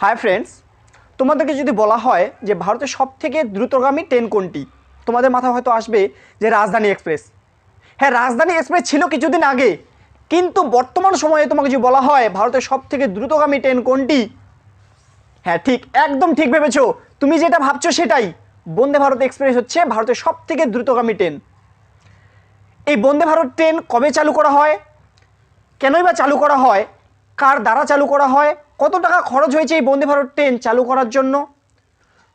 Hi friends তোমাদেরকে যদি বলা হয় যে ভারতের সব থেকে দ্রুতগামী ট্রেন কোনটি, তোমাদের মাথায় হয়তো আসবে যে রাজধানী এক্সপ্রেস। হ্যাঁ রাজধানী এক্সপ্রেস ছিল কিছুদিন আগে, কিন্তু বর্তমান সময়ে তোমাকে যদি বলা হয় ভারতের সব থেকে দ্রুতগামী ট্রেন কোনটি হ্যাঁ ঠিক, একদম ঠিক ভেবেছো। তুমি যেটা ভাবছ সেটাই। বন্দে ভারত এক্সপ্রেস হচ্ছে ভারতের সব থেকে দ্রুতগামী ট্রেন। এই বন্দে ভারত ট্রেন কবে চালু করা হয়, কেনই বা চালু করা হয়, কার দ্বারা চালু করা হয় কত টাকা খরচ হয়েছে এই বন্দে ভারত ট্রেন চালু করার জন্য?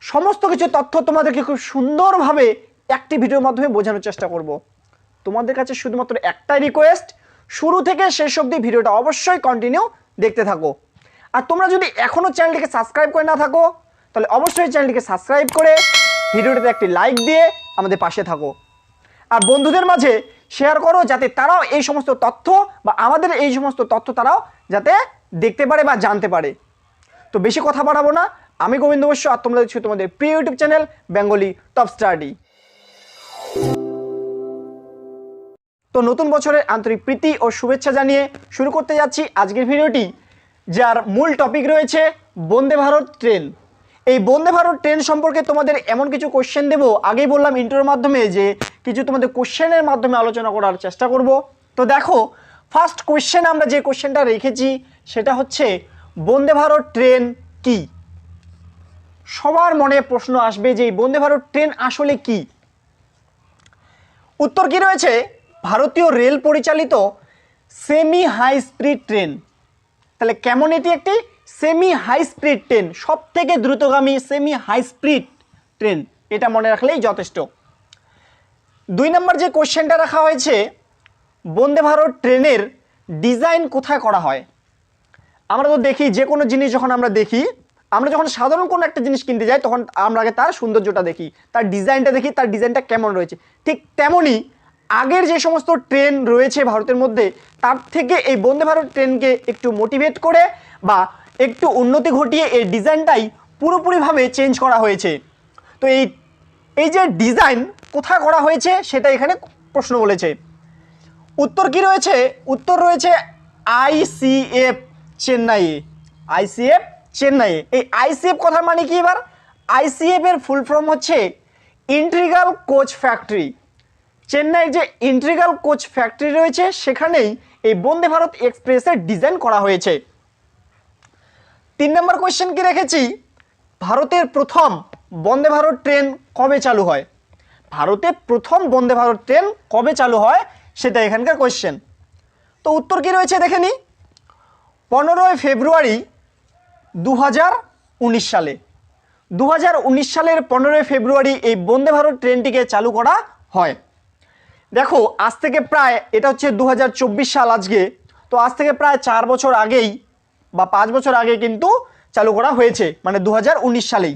সমস্ত কিছু তথ্য তোমাদেরকে খুব সুন্দরভাবে একটি ভিডিওর মাধ্যমে বোঝানোর চেষ্টা করব। তোমাদের কাছে শুধুমাত্র একটাই রিকোয়েস্ট শুরু থেকে শেষ অবধি ভিডিওটা অবশ্যই কন্টিনিউ দেখতে থাকো। আর তোমরা যদি এখনও চ্যানেলটিকে সাবস্ক্রাইব করে না থাকো, তাহলে অবশ্যই চ্যানেলটিকে সাবস্ক্রাইব করে ভিডিওটাতে একটি লাইক দিয়ে আমাদের পাশে থাকো। আর বন্ধুদের মাঝে শেয়ার করো যাতে তারাও এই সমস্ত তথ্য বা আমাদের এই সমস্ত তথ্য তারাও যাতে দেখতে পারে বা জানতে পারে। তো বেশি কথা বাড়াবো না। আমি গোবিন্দ বস্য আর তোমরা দেখছ তোমাদের প্রিয় YouTube channel Bengali top study. তো নতুন বছরের আন্তরিক প্রীতি ও শুভেচ্ছা জানিয়ে শুরু করতে যাচ্ছি আজকের ভিডিওটি, যার মূল টপিক রয়েছে বন্দে ভারত ট্রেন। এই বন্দে ভারত ট্রেন সম্পর্কে তোমাদের এমন কিছু কোশ্চেন দেবো, আগেই বললাম ইন্টারোর মাধ্যমে যে কিছু তোমাদের কোশ্চেনের মাধ্যমে আলোচনা করার চেষ্টা করব। তো দেখো ফার্স্ট কোশ্চেন আমরা যে কোশ্চেনটা রেখেছি, সেটা হচ্ছে, বন্দে ভারত ট্রেন কি? সবার মনে প্রশ্ন আসবে যে বন্দে ভারত ট্রেন আসলে কি? উত্তর কি রয়েছে? ভারতীয় রেল পরিচালিত সেমি হাই স্পিড ট্রেন তাহলে কেমন এটি একটি? সেমি হাই স্পিড ট্রেন সব থেকে দ্রুতগামী সেমি হাই স্পিড ট্রেন এটা মনে রাখলেই যথেষ্ট। দুই নম্বর যে কোশ্চেনটা রাখা হয়েছে বন্দে ভারত ট্রেনের ডিজাইন কোথায় করা হয়? আমরা তো দেখি যে কোনো জিনিস যখন আমরা দেখি, আমরা যখন সাধারণ কোনো একটা জিনিস কিনতে যাই, তখন আমরা আগে তার সৌন্দর্যটা দেখি, তার ডিজাইনটা দেখি, তার ডিজাইনটা কেমন রয়েছে। ঠিক তেমনই আগের যে সমস্ত ট্রেন রয়েছে ভারতের মধ্যে, তার থেকে এই বন্দে ভারত ট্রেনকে একটু মোটিভেট করে বা একটু উন্নতি ঘটিয়ে এই ডিজাইনটাই পুরোপুরিভাবে চেঞ্জ করা হয়েছে। তো এই এই যে ডিজাইন কোথায় করা হয়েছে, সেটা এখানে প্রশ্ন বলেছে। উত্তর কি রয়েছে? উত্তর রয়েছে আইসিএফ চেন্নাইয়ে। আইসিএফ চেন্নাইয়ে। এই আইসিএফ কথার মানে কি এবার? আইসিএফ এর ফুল ফর্ম হচ্ছে ইন্ট্রিগাল কোচ ফ্যাক্টরি চেন্নাইয়ের যে ইন্ট্রিগাল কোচ ফ্যাক্টরি রয়েছে, সেখানেই এই বন্দে ভারত এক্সপ্রেসের ডিজাইন করা হয়েছে। তিন নম্বর কোয়েশ্চেন কি রেখেছি? ভারতের প্রথম বন্দে ভারত ট্রেন কবে চালু হয়? ভারতে প্রথম বন্দে ভারত ট্রেন কবে চালু হয়? সেটা এখানকার কোয়েশ্চেন তো উত্তর কি রয়েছে দেখে নিই পনেরোই ফেব্রুয়ারি দু হাজার উনিশ সালে। দু হাজার উনিশ সালের পনেরোই ফেব্রুয়ারি এই বন্দে ভারত ট্রেনটিকে চালু করা হয়। দেখো, আজ থেকে প্রায়, এটা হচ্ছে দু হাজার চব্বিশ সাল আজকে। তো আজ থেকে প্রায় চার বছর আগেই বা পাঁচ বছর আগে কিন্তু চালু করা হয়েছে মানে দু হাজার উনিশ সালেই।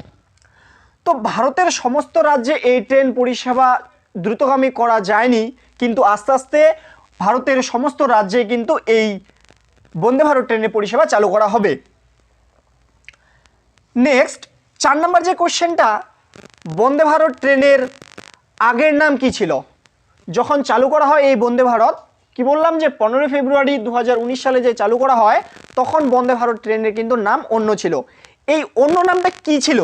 তো ভারতের সমস্ত রাজ্যে এই ট্রেন পরিষেবা দ্রুতগামী করা যায়নি। কিন্তু আস্তে আস্তে ভারতের সমস্ত রাজ্যে কিন্তু এই বন্দে ভারত ট্রেনের পরিষেবা চালু করা হবে। নেক্সট চার নম্বর যে কোশ্চেনটা, বন্দে ভারত ট্রেনের আগের নাম কি ছিল? যখন চালু করা হয় এই বন্দে ভারত, কি বললাম যে পনেরোই ফেব্রুয়ারি দু হাজার উনিশ সালে যে চালু করা হয়, তখন বন্দে ভারত ট্রেনের কিন্তু নাম অন্য ছিল। এই অন্য নামটা কি ছিল?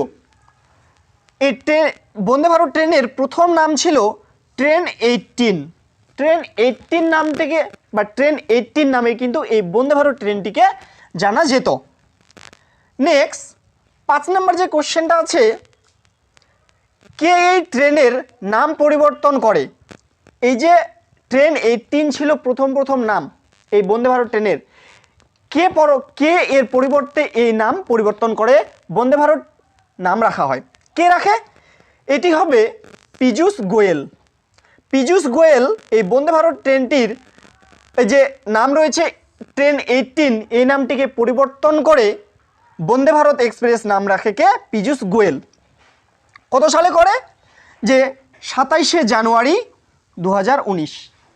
এই ট্রেন বন্দে ভারত ট্রেনের প্রথম নাম ছিল ট্রেন এইটিন ট্রেন এইটিন নাম থেকে বা ট্রেন এইটিন নামে কিন্তু এই বন্দে ভারত ট্রেনটিকে জানা যেত। নেক্সট পাঁচ নম্বর যে কোশ্চেনটা আছে, কে এই ট্রেনের নাম পরিবর্তন করে? এই যে ট্রেন এইটিন ছিল প্রথম প্রথম নাম, এই বন্দে ভারত ট্রেনের কে পর, কে এর পরিবর্তে এই নাম পরিবর্তন করে? বন্দে ভারত নাম রাখা হয়। কে রাখে? এটি হবে পীযূষ গোয়েল। পীযূষ গোয়েল এই বন্দে ভারত ট্রেনটির যে নাম রয়েছে ট্রেন এইটিন এই নামটিকে পরিবর্তন করে বন্দে ভারত এক্সপ্রেস নাম রাখে কে? পীযূষ গোয়েল। কত সালে করে? যে সাতাইশে জানুয়ারি দু হাজার উনিশ।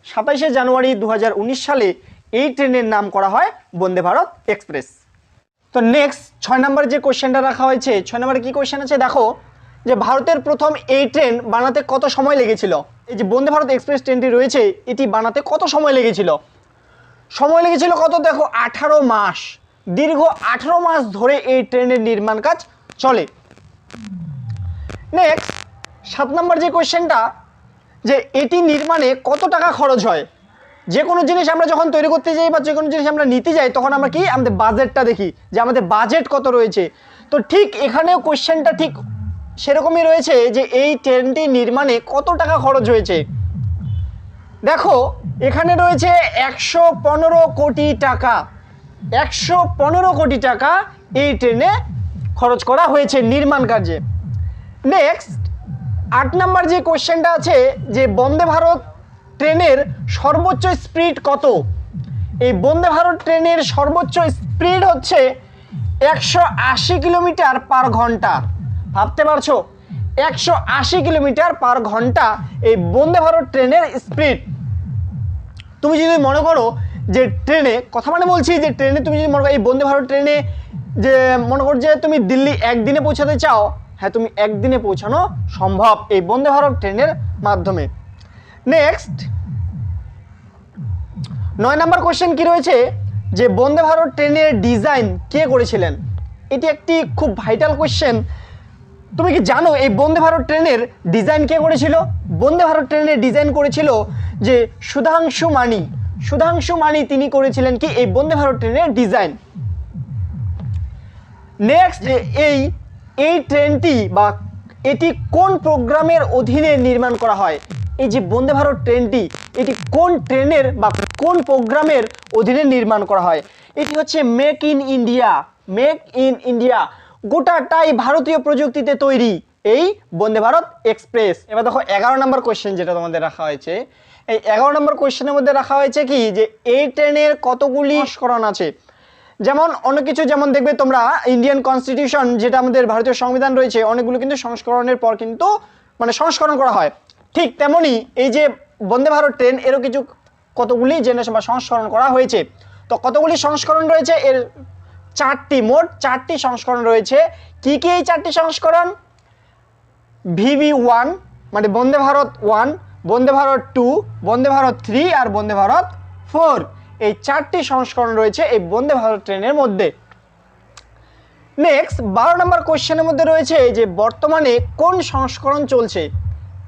সাতাইশে জানুয়ারি দু হাজার উনিশ সালে এই ট্রেনের নাম করা হয় বন্দে ভারত এক্সপ্রেস। তো নেক্সট ছয় নম্বর যে কোশ্চেনটা রাখা হয়েছে, ছয় নম্বরে কী কোশ্চেন আছে? দেখো, যে ভারতের প্রথম এই ট্রেন বানাতে কত সময় লেগেছিল? এই যে বন্দে ভারত এক্সপ্রেস ট্রেনটি রয়েছে, এটি বানাতে কত সময় লেগেছিল? সময় লেগেছিল কত? দেখো, আঠারো মাস। দীর্ঘ আঠেরো মাস ধরে এই ট্রেনের নির্মাণ কাজ চলে। নেক্সট সাত নম্বর যে কোয়েশ্চেনটা যে এটি নির্মাণে কত টাকা খরচ হয়? যে কোনো জিনিস আমরা যখন তৈরি করতে যাই বা যে কোনো জিনিস আমরা নিতে যাই, তখন আমরা কি? আমাদের বাজেটটা দেখি, যে আমাদের বাজেট কত রয়েছে। তো ঠিক এখানেও কোয়েশ্চেনটা ঠিক সেরকমই রয়েছে যে এই ট্রেনটি নির্মাণে কত টাকা খরচ হয়েছে। দেখো, এখানে রয়েছে একশো পনেরো কোটি টাকা। একশো পনেরো কোটি টাকা এই ট্রেনে খরচ করা হয়েছে নির্মাণ কাজে। নেক্সট আট নাম্বার যে কোশ্চেনটা আছে যে বন্দে ভারত ট্রেনের সর্বোচ্চ স্পিড কত? এই বন্দে ভারত ট্রেনের সর্বোচ্চ স্পিড হচ্ছে একশো আশি কিলোমিটার পার ঘণ্টা। ভাবতে পারছ? একশো আশি কিলোমিটার পার ঘণ্টা এই বন্দে ভারত ট্রেনের স্পিড। তুমি যদি মনে করো যে ট্রেনে, কথা মানে বলছি যে ট্রেনে তুমি যদি মনে করো এই বন্দে ভারত ট্রেনে যে মনে করো যে তুমি দিল্লি একদিনে পৌঁছাতে চাও হ্যাঁ তুমি একদিনে পৌঁছানো সম্ভব এই বন্দে ভারত ট্রেনের মাধ্যমে। নেক্সট নয় নাম্বার কোশ্চেন কি রয়েছে? যে বন্দে ভারত ট্রেনের ডিজাইন কে করেছিলেন? এটি একটি খুব ভাইটাল কোশ্চেন তুমি কি জানো এই বন্দে ভারত ট্রেনের ডিজাইন কে করেছিল? বন্দে ভারত ট্রেনের ডিজাইন করেছিল যে সুধাংশু মানি। সুধাংশু মানি তিনি করেছিলেন কি? এই বন্দে ভারত ট্রেনের ডিজাইন। নেক্সট এই এই ট্রেনটি বা এটি কোন প্রোগ্রামের অধীনে নির্মাণ করা হয়? এই যে বন্দে ভারত ট্রেনটি, এটি কোন ট্রেনের বা কোন প্রোগ্রামের অধীনে নির্মাণ করা হয়? এটি হচ্ছে make in India make in India গোটাটাই ভারতীয় প্রযুক্তিতে তৈরি। এই বন্দে ভারত এক্সপ্রেস। এবার দেখো, এগারো নম্বর কোয়েশ্চেন যেটা তোমাদের রাখা হয়েছে। এই এগারো নম্বর কোয়েশ্চেনের মধ্যে রাখা হয়েছে কি? যে এই ট্রেনের কতগুলি সংস্করণ আছে? যেমন, অনেক কিছু যেমন দেখবে তোমরা ইন্ডিয়ান কনস্টিটিউশন যেটা আমাদের ভারতীয় সংবিধান রয়েছে, অনেকগুলো কিন্তু সংস্করণের পর কিন্তু মানে সংস্করণ করা হয়। ঠিক তেমনি এই যে বন্দে ভারত ট্রেন, এরও কিছু কতগুলি জেনারেশন বা সংস্করণ করা হয়েছে? তো কতগুলি সংস্করণ রয়েছে? এর চারটি মোট চারটি সংস্করণ রয়েছে। কি কি এই চারটি সংস্করণ? ভিভি ওয়ান মানে Vande Bharat one, Vande Bharat two, Vande Bharat three আর বন্দে ভারত ফোর। এই চারটি সংস্করণ রয়েছে এই বন্দে ভারত ট্রেনের মধ্যে। নেক্সট বারো নম্বর কোশ্চেনের মধ্যে রয়েছে যে বর্তমানে কোন সংস্করণ চলছে?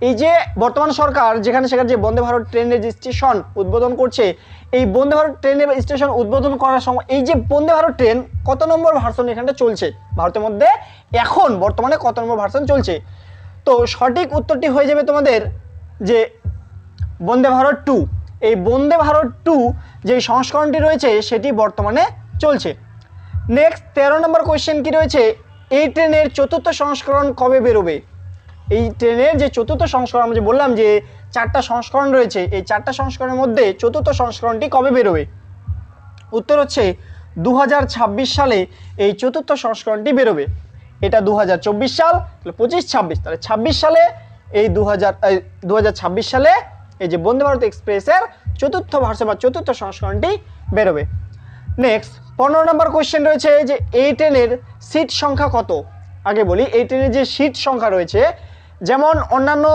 এই যে বর্তমান সরকার যেখানে সেখানে যে বন্দে ভারত ট্রেনের যে স্টেশন উদ্বোধন করছে, এই বন্দে ভারত ট্রেনের স্টেশন উদ্বোধন করার সময় এই যে বন্দে ভারত ট্রেন কত নম্বর ভার্সন এখানটা চলছে? ভারতের মধ্যে এখন বর্তমানে কত নম্বর ভার্সন চলছে? তো সঠিক উত্তরটি হয়ে যাবে তোমাদের যে বন্দে ভারত টু। এই বন্দে ভারত টু যে সংস্করণটি রয়েছে সেটি বর্তমানে চলছে। নেক্সট তেরো নম্বর কোয়েশ্চেন কি রয়েছে? এই ট্রেনের চতুর্থ সংস্করণ কবে বেরোবে? এই ট্রেনের যে চতুর্থ সংস্করণ আমরা যে বললাম যে চারটা সংস্করণ রয়েছে, এই চারটা সংস্করণের মধ্যে চতুর্থ সংস্করণটি কবে বেরোবে? উত্তর হচ্ছে দু হাজার ছাব্বিশ সালে এই চতুর্থ সংস্করণটি বেরোবে। এটা দু হাজার চব্বিশ সাল, তাহলে পঁচিশ ছাব্বিশ, তাহলে ছাব্বিশ সালে এই দু হাজার সালে এই যে বন্দে ভারত এক্সপ্রেসের চতুর্থ ভার্সন বা চতুর্থ সংস্করণটি বেরোবে। নেক্সট, পনেরো নম্বর কোয়েশ্চেন রয়েছে যে এই ট্রেনের সিট সংখ্যা কত? আগে বলি, এই ট্রেনের যে সিট সংখ্যা রয়েছে যেমন অন্যান্য,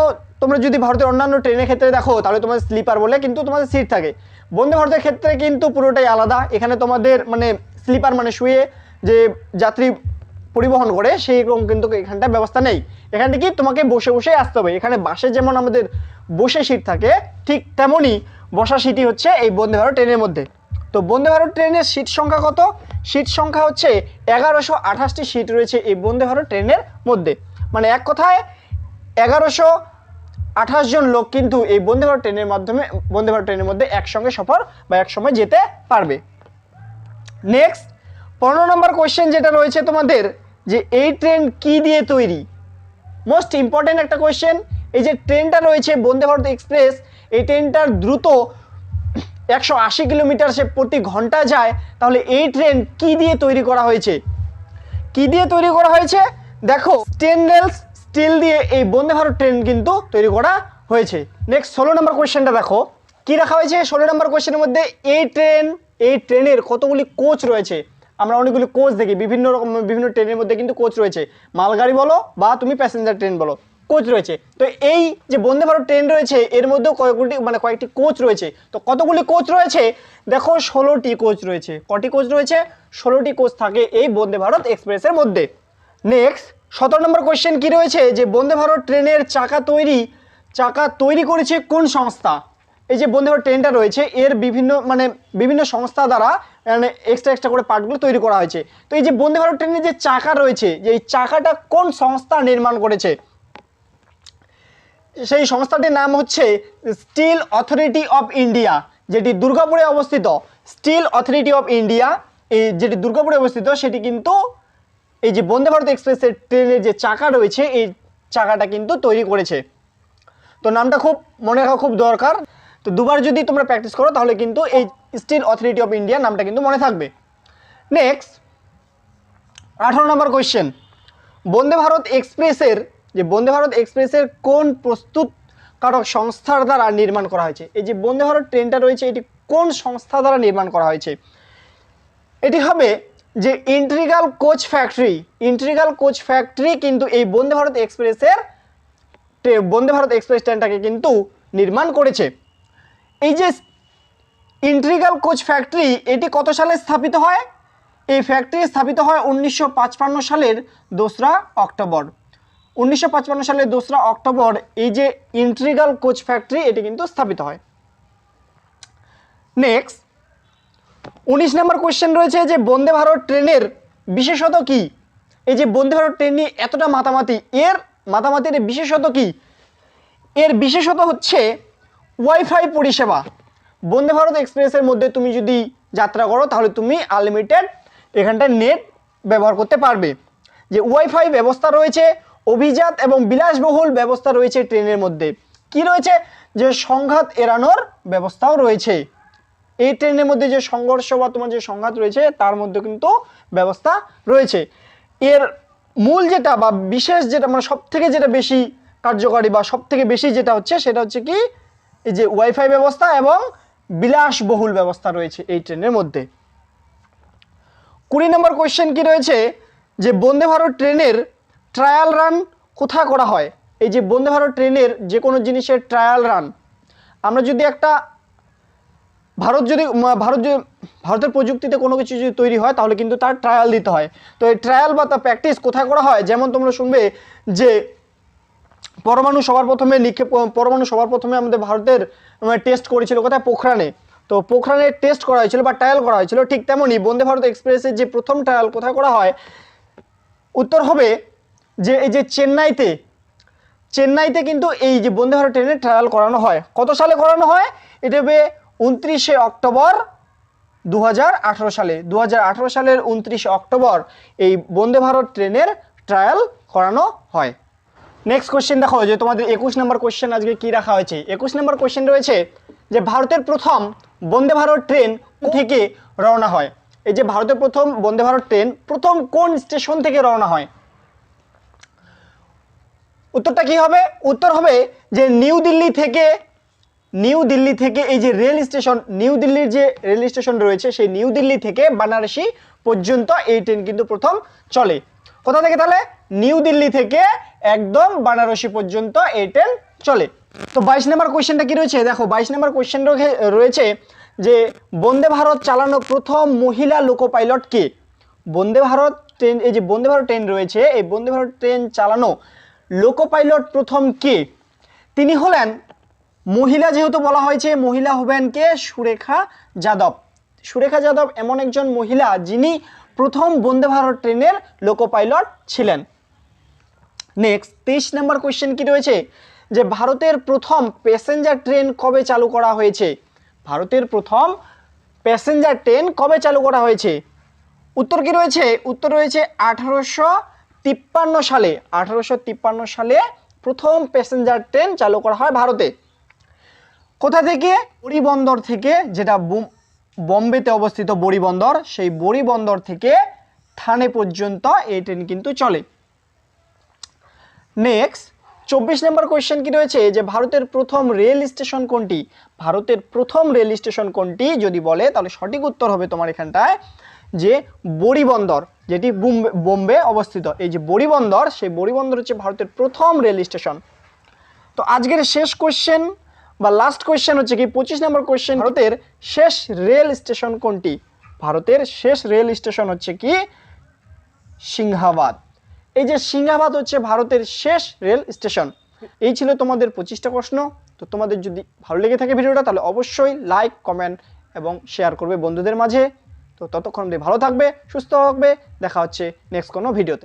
তোমরা যদি ভারতের অন্যান্য ট্রেনের ক্ষেত্রে দেখো, তাহলে তোমাদের স্লিপার বলে কিন্তু তোমাদের সিট থাকে। বন্দে ভারতের ক্ষেত্রে কিন্তু পুরোটাই আলাদা। এখানে তোমাদের মানে স্লিপার মানে শুয়ে যে যাত্রী পরিবহন করে, সেই রকম কিন্তু এখানটা ব্যবস্থা নেই। এখানে কি তোমাকে বসে বসে আসতে হবে। এখানে বাসে যেমন আমাদের বসে সিট থাকে, ঠিক তেমনই বসা সিটই হচ্ছে এই বন্দে ভারত ট্রেনের মধ্যে। তো বন্দে ভারত ট্রেনের সিট সংখ্যা কত? সিট সংখ্যা হচ্ছে এগারোশো আঠাশটি সিট রয়েছে এই বন্দে ভারত ট্রেনের মধ্যে। মানে এক কথায় এগারোশো আঠাশ জন লোক কিন্তু এই বন্দে ভারত ট্রেনের মাধ্যমে বন্দে ভারত ট্রেনের মধ্যে একসঙ্গে সফর বা একসময় যেতে পারবে। নেক্সট পনেরো নম্বর কোয়েশ্চেন যেটা রয়েছে তোমাদের, যে এই ট্রেন কি দিয়ে তৈরি? মোস্ট ইম্পর্টেন্ট একটা কোয়েশ্চেন এই যে ট্রেনটা রয়েছে বন্দে ভারত এক্সপ্রেস, এই ট্রেনটার দ্রুত একশো আশি কিলোমিটার সে প্রতি ঘণ্টা যায়, তাহলে এই ট্রেন কি দিয়ে তৈরি করা হয়েছে? কি দিয়ে তৈরি করা হয়েছে? দেখো স্টেনলেস স্টিল দিয়ে এই বন্দে ভারত ট্রেন কিন্তু তৈরি করা হয়েছে। নেক্সট ষোলো নম্বর কোয়েশ্চেনটা দেখো। কি রাখা হয়েছে? ষোলো নম্বর কোয়েশ্চেনের মধ্যে এই ট্রেন, এই ট্রেনের কতগুলি কোচ রয়েছে? আমরা অনেকগুলি কোচ দেখি, বিভিন্ন রকম, বিভিন্ন ট্রেনের মধ্যে কিন্তু কোচ রয়েছে। মালগাড়ি বলো বা তুমি প্যাসেঞ্জার ট্রেন বলো, কোচ রয়েছে। তো এই যে বন্দে ভারত ট্রেন রয়েছে, এর মধ্যেও কয়েকটি মানে কয়েকটি কোচ রয়েছে। তো কতগুলি কোচ রয়েছে? দেখো, ষোলোটি কোচ রয়েছে। কটি কোচ রয়েছে? ষোলোটি কোচ থাকে এই বন্দে ভারত এক্সপ্রেসের মধ্যে। নেক্সট সতেরো নম্বর কোয়েশ্চেন কি রয়েছে? যে বন্দে ভারত ট্রেনের চাকা তৈরি চাকা তৈরি করেছে কোন সংস্থা? এই যে বন্দে ভারত ট্রেনটা রয়েছে, এর বিভিন্ন মানে বিভিন্ন সংস্থা দ্বারা মানে এক্সট্রা এক্সট্রা করে পার্টগুলো তৈরি করা হয়েছে। তো এই যে বন্দে ভারত ট্রেনের যে চাকা রয়েছে, যে এই চাকাটা কোন সংস্থা নির্মাণ করেছে? সেই সংস্থাটির নাম হচ্ছে স্টিল অথরিটি অফ ইন্ডিয়া যেটি দুর্গাপুরে অবস্থিত। স্টিল অথরিটি অফ ইন্ডিয়া এই যেটি দুর্গাপুরে অবস্থিত, সেটি কিন্তু এই যে বন্দে ভারত এক্সপ্রেসের ট্রেনের যে চাকা রয়েছে, এই চাকাটা কিন্তু তৈরি করেছে। তো নামটা খুব, মনে রাখা খুব দরকার। তো দুবার যদি তোমরা প্র্যাকটিস করো, তাহলে কিন্তু এই স্টিল অথরিটি অফ ইন্ডিয়া নামটা কিন্তু মনে থাকবে। নেক্সট আঠারো নম্বর কোয়েশ্চেন বন্দে ভারত এক্সপ্রেসের, যে বন্দে ভারত এক্সপ্রেসের কোন প্রস্তুতকারক সংস্থার দ্বারা নির্মাণ করা হয়েছে? এই যে বন্দে ভারত ট্রেনটা রয়েছে, এটি কোন সংস্থা দ্বারা নির্মাণ করা হয়েছে? এটি হবে যে integral coach factory integral coach factory কিন্তু এই বন্দে ভারত এক্সপ্রেসের বন্দে ভারত এক্সপ্রেস ট্রেনটাকে কিন্তু নির্মাণ করেছে। এই যে ইন্ট্রিগাল কোচ ফ্যাক্টরি এটি কত সালে স্থাপিত হয়? এই ফ্যাক্টরি স্থাপিত হয় উনিশশো সালের দোসরা অক্টোবর। উনিশশো সালের দোসরা অক্টোবর এই যে ইন্ট্রিগাল কোচ ফ্যাক্টরি এটি কিন্তু স্থাপিত হয়। নেক্সট উনিশ নম্বর কোয়েশ্চেন রয়েছে যে বন্দে ভারত ট্রেনের বিশেষত কি? এই যে বন্দে ভারত ট্রেন নিয়ে এতটা মাতামাতি, এর মাতামাতির বিশেষত কি? এর বিশেষত হচ্ছে ওয়াইফাই পরিষেবা। বন্দে ভারত এক্সপ্রেসের মধ্যে তুমি যদি যাত্রা করো, তাহলে তুমি আনলিমিটেড এখানটায় নেট ব্যবহার করতে পারবে। যে ওয়াইফাই ব্যবস্থা রয়েছে, অভিজাত এবং বিলাসবহুল ব্যবস্থা রয়েছে ট্রেনের মধ্যে। কি রয়েছে? যে সংঘাত এড়ানোর ব্যবস্থাও রয়েছে। এই ট্রেনের মধ্যে যে সংঘর্ষ বা তোমার যে সংঘাত রয়েছে, তার মধ্যে কিন্তু ব্যবস্থা রয়েছে। এর মূল যেটা বা বিশেষ যেটা মানে সব থেকে যেটা বেশি কার্যকারী বা সব থেকে বেশি যেটা হচ্ছে, সেটা হচ্ছে কি, এই যে ওয়াইফাই ব্যবস্থা এবং বিলাসবহুল ব্যবস্থা রয়েছে এই ট্রেনের মধ্যে। কুড়ি নম্বর কোয়েশ্চেন কি রয়েছে? যে বন্দে ভারত ট্রেনের ট্রায়াল রান কোথায় করা হয়? এই যে বন্দে ভারত ট্রেনের যে কোনো জিনিসের ট্রায়াল রান আমরা যদি একটা ভারত যদি ভারত যদি, ভারতের প্রযুক্তিতে কোনো কিছু যদি তৈরি হয়, তাহলে কিন্তু তার ট্রায়াল দিতে হয়। তো এই ট্রায়াল বা তার প্র্যাকটিস কোথায় করা হয়? যেমন তোমরা শুনবে যে পরমাণু সবার প্রথমে নিক্ষেপ, পরমাণু সবার প্রথমে আমাদের ভারতের টেস্ট করেছিল কোথায়? পোখরানে। তো পোখরানে টেস্ট করা হয়েছিল বা ট্রায়াল করা হয়েছিল ঠিক তেমনই বন্দে ভারত এক্সপ্রেসের যে প্রথম ট্রায়াল কোথায় করা হয়? উত্তর হবে যে এই যে চেন্নাইতে চেন্নাইতে কিন্তু এই যে বন্দে ভারত ট্রেনের ট্রায়াল করানো হয়। কত সালে করানো হয়? এটা হবে উনত্রিশে অক্টোবর দু হাজার আঠারো সালে। দু হাজার আঠারো সালের উনত্রিশে অক্টোবর এই বন্দে ভারত ট্রেনের ট্রায়াল করানো হয়। নেক্সট কোশ্চেন দেখো, যে তোমাদের একুশ নম্বর কোশ্চেন আজকে কি রাখা হয়েছে? একুশ নম্বর কোশ্চেন রয়েছে যে ভারতের প্রথম বন্দে ভারত ট্রেন থেকে রওনা হয়? এই যে ভারতের প্রথম বন্দে ভারত ট্রেন প্রথম কোন স্টেশন থেকে রওনা হয়? উত্তরটা কি হবে? উত্তর হবে যে নিউ দিল্লি থেকে নিউ দিল্লি থেকে এই যে রেল স্টেশন, নিউ দিল্লির যে রেল স্টেশন রয়েছে, সেই নিউ দিল্লি থেকে বানারসি পর্যন্ত এই ট্রেন কিন্তু প্রথম চলে। কোথা থেকে তাহলে? নিউ দিল্লি থেকে একদম বানারসি পর্যন্ত এই ট্রেন চলে। তো বাইশ নম্বর কোয়েশ্চেনটা কি রয়েছে? দেখো, বাইশ নম্বর কোয়েশ্চেন রয়েছে যে, বন্দে ভারত চালানো প্রথম মহিলা লোকো পাইলট কে? বন্দে ভারত ট্রেন, এই যে বন্দে ভারত ট্রেন রয়েছে, এই বন্দে ভারত ট্রেন চালানো লোকো পাইলট প্রথম কে? তিনি হলেন মহিলা যেহেতু বলা হয়েছে, মহিলা হবেন কে? সুরেখা যাদব। সুরেখা যাদব এমন একজন মহিলা যিনি প্রথম বন্দে ভারত ট্রেনের লোকো পাইলট ছিলেন। নেক্সট তেইশ নম্বর কোয়েশ্চেন কি রয়েছে? যে ভারতের প্রথম প্যাসেঞ্জার ট্রেন কবে চালু করা হয়েছে? ভারতের প্রথম প্যাসেঞ্জার ট্রেন কবে চালু করা হয়েছে? উত্তর কি রয়েছে? উত্তর রয়েছে আঠারোশো তিপ্পান্ন সালে। আঠারোশো তিপ্পান্ন সালে প্রথম প্যাসেঞ্জার ট্রেন চালু করা হয় ভারতে। কোথা থেকে? বড়ি বন্দর থেকে, যেটা বোম- বোম্বেতে অবস্থিত বড়ি বন্দর সেই বড়ি বন্দর থেকে থানে পর্যন্ত এই ট্রেন কিন্তু চলে। নেক্সট চব্বিশ নম্বর কোয়েশ্চেন কি রয়েছে? যে ভারতের প্রথম রেল স্টেশন কোনটি? ভারতের প্রথম রেল স্টেশন কোনটি? যদি বলে, তাহলে সঠিক উত্তর হবে তোমার এখানটায় যে বড়ি বন্দর যেটি বোম্বে অবস্থিত। এই যে বড়ি বন্দর সেই বড়ি বন্দর হচ্ছে ভারতের প্রথম রেল স্টেশন তো আজকের শেষ কোশ্চেন বা লাস্ট কোশ্চেন হচ্ছে কি, পঁচিশ নম্বর কোশ্চেন ভারতের শেষ রেল স্টেশন কোনটি? ভারতের শেষ রেল স্টেশন হচ্ছে কি, সিংহাবাদ। এই যে সিংহাবাদ হচ্ছে ভারতের শেষ রেল স্টেশন এই ছিল তোমাদের পঁচিশটা প্রশ্ন। তো তোমাদের যদি ভালো লেগে থাকে ভিডিওটা, তাহলে অবশ্যই লাইক কমেন্ট এবং শেয়ার করবে বন্ধুদের মাঝে। তো ততক্ষণ অবধি ভালো থাকবে, সুস্থ থাকবে। দেখা হচ্ছে নেক্সট কোনো ভিডিওতে